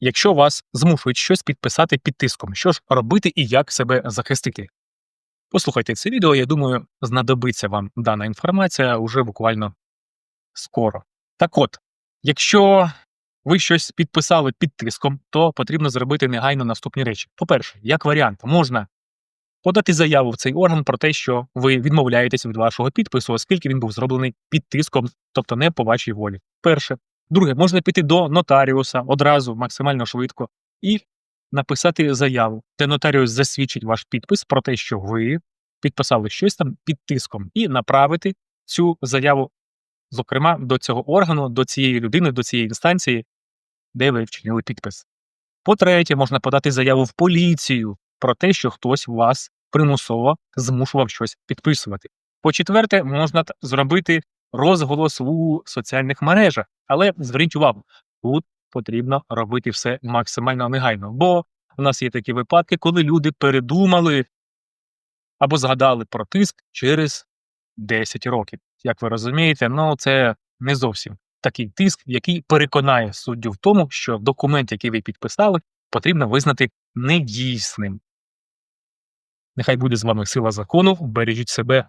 якщо вас змушують щось підписати під тиском, що ж робити і як себе захистити? Послухайте це відео, я думаю, знадобиться вам дана інформація уже буквально скоро. Так от, якщо ви щось підписали під тиском, то потрібно зробити негайно наступні речі. По-перше, як варіант, можна подати заяву в цей орган про те, що ви відмовляєтесь від вашого підпису, оскільки він був зроблений під тиском, тобто не по вашій волі. Перше. Друге, можна піти до нотаріуса одразу максимально швидко і написати заяву, де нотаріус засвідчить ваш підпис про те, що ви підписали щось там під тиском, і направити цю заяву, зокрема, до цього органу, до цієї людини, до цієї інстанції, де ви вчинили підпис. По-третє, можна подати заяву в поліцію про те, що хтось вас примусово змушував щось підписувати. По-четверте, можна зробити розголос у соціальних мережах. Але зверніть увагу, тут потрібно робити все максимально негайно, бо у нас є такі випадки, коли люди передумали або згадали про тиск через 10 років. Як ви розумієте, ну це не зовсім такий тиск, який переконає суддю в тому, що документ, який ви підписали, потрібно визнати недійсним. Нехай буде з вами сила закону, бережіть себе